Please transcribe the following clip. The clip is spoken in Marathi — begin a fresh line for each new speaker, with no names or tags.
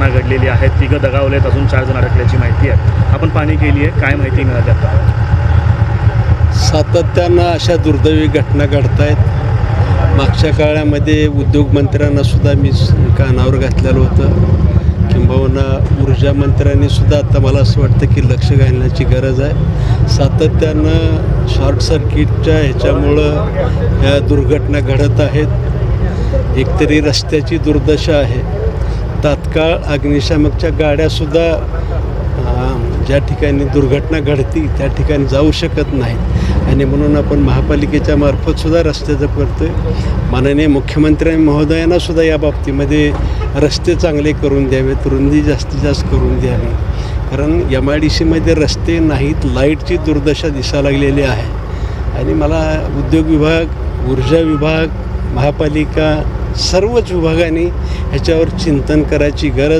घटना घडलेली आहे तिघं दगावलेत अजून चार जण अडकल्याची माहिती आहे. आपण पाणी केली आहे. काय माहिती मिळाली आता?
सातत्यानं अशा दुर्दैवी घटना घडत आहेत मागच्या काळामध्ये उद्योगमंत्र्यांना सुद्धा मी कानावर घातलेलं होतं. किंबहुना ऊर्जा मंत्र्यांनी सुद्धा आता मला असं वाटतं की लक्ष घालण्याची गरज आहे. सातत्यानं शॉर्ट सर्किटच्या ह्याच्यामुळं ह्या दुर्घटना घडत आहेत. एकतरी रस्त्याची दुर्दशा आहे. तात्काळ अग्निशामकच्या गाड्यासुद्धा ज्या ठिकाणी दुर्घटना घडती त्या ठिकाणी जाऊ शकत नाहीत. आणि म्हणून आपण महापालिकेच्या मार्फतसुद्धा रस्त्याचं करतो आहे माननीय मुख्यमंत्री महोदयांनासुद्धा या बाबतीमध्ये रस्ते चांगले करून द्यावेत रुंदी जास्तीत जास्त करून द्यावी. कारण एम आय डी सीमध्ये रस्ते नाहीत लाईटची दुर्दशा दिसा लागलेली आहे. आणि मला उद्योग विभाग ऊर्जा विभाग महापालिका सर्वच विभागाने ह्याच्यावर चिंतन करायची गरज